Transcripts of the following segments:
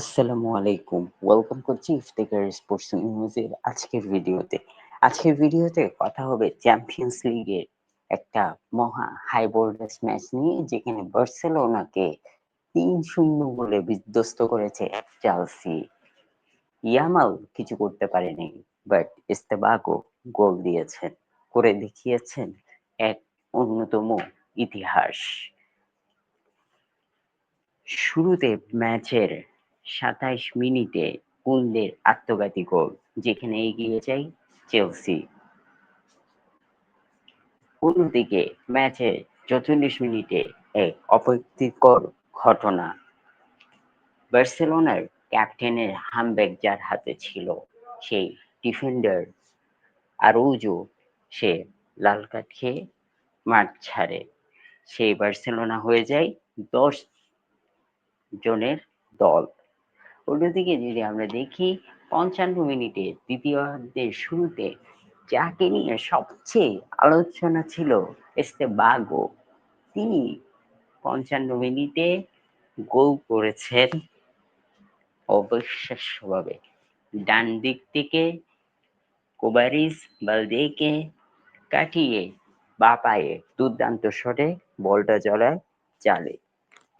আসসালামু আলাইকুম। ওয়েলকাম করছি ইফতেখার স্পোর্টস নিউজের আজকের ভিডিওতে। আজকের ভিডিওতে কথা হবে চ্যাম্পিয়ন্স লিগের একটা মহা হাই ভোল্টেজ ম্যাচ নিয়ে, যেখানে বার্সেলোনাকে তিন শূন্য বলে বিধ্বস্ত করেছে চেলসি ইয়ামাল কিছু করতে পারেনি বাট ইস্তেবাগো গোল দিয়েছেন, করে দেখিয়েছেন এক অন্যতম ইতিহাস। শুরুতে ম্যাচের সাতাইশ মিনিটে কুন্দের আত্মঘাতী গোল, যেখানে এগিয়ে যায় চেলসি। অন্যদিকে ম্যাচের চৌচল্লিশ মিনিটে এক অপ্রীতিকর ঘটনা। বার্সেলোনার ক্যাপ্টেনের হামব্যাগ যার হাতে ছিল সেই ডিফেন্ডার আরৌজো সে লাল কার্ড খেয়ে মাঠ ছাড়ে। সেই বার্সেলোনা হয়ে যায় দশ জনের দল। অন্যদিকে যদি আমরা দেখি, পঞ্চান্ন মিনিটে দ্বিতীয়ার্ধের শুরুতে যাকে নিয়ে সবচেয়ে আলোচনা ছিল এস্তে বাগো তিনি পঞ্চান্ন মিনিটে গোল করেছেন অবিশ্বাস্যভাবে। ডান দিক থেকে কোবারিস বালদেকে কাটিয়ে বা পায়ে দুর্দান্ত শটে বলটা জলায় চালে।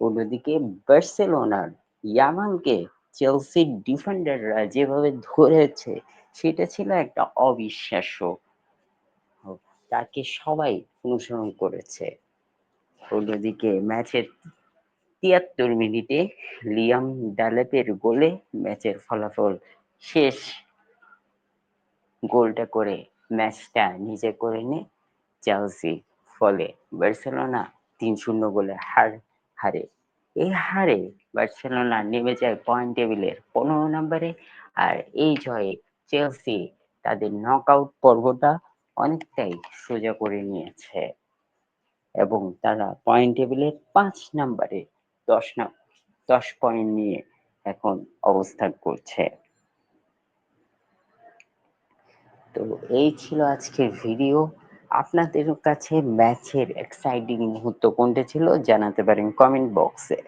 অন্যদিকে বার্সেলোনার ইয়ামানকে চেলসির ডিফেন্ডাররা যেভাবে ধরেছে, সেটা ছিল একটা অবিশ্বাস্য। তাকে সবাই অনুসরণ করেছে। অন্যদিকে ম্যাচের তিয়াত্তর মিনিটে লিয়াম ডালেপের গোলে ম্যাচের ফলাফল শেষ। গোলটা করে ম্যাচটা নিজে করে নে চেলসি ফলে বার্সেলোনা তিন শূন্য গোলে হার হারে। এই হারে বার্সেলোনা নেমে যায় পয়েন্ট টেবিলের পনেরো নম্বরে। আর এই জয়ে চেলসি তাদের নক আউট পর্বটা অনেকটাই সোজা করে নিয়েছে। এবং তারা পয়েন্ট টেবিলের পাঁচ নম্বরে দশ দশ পয়েন্ট নিয়ে এখন অবস্থান করছে। তো এই ছিল আজকের ভিডিও আপনাদের কাছে ম্যাচের এক্সাইটিং মুহূর্ত কোনটা ছিল জানাতে পারেন কমেন্ট বক্সে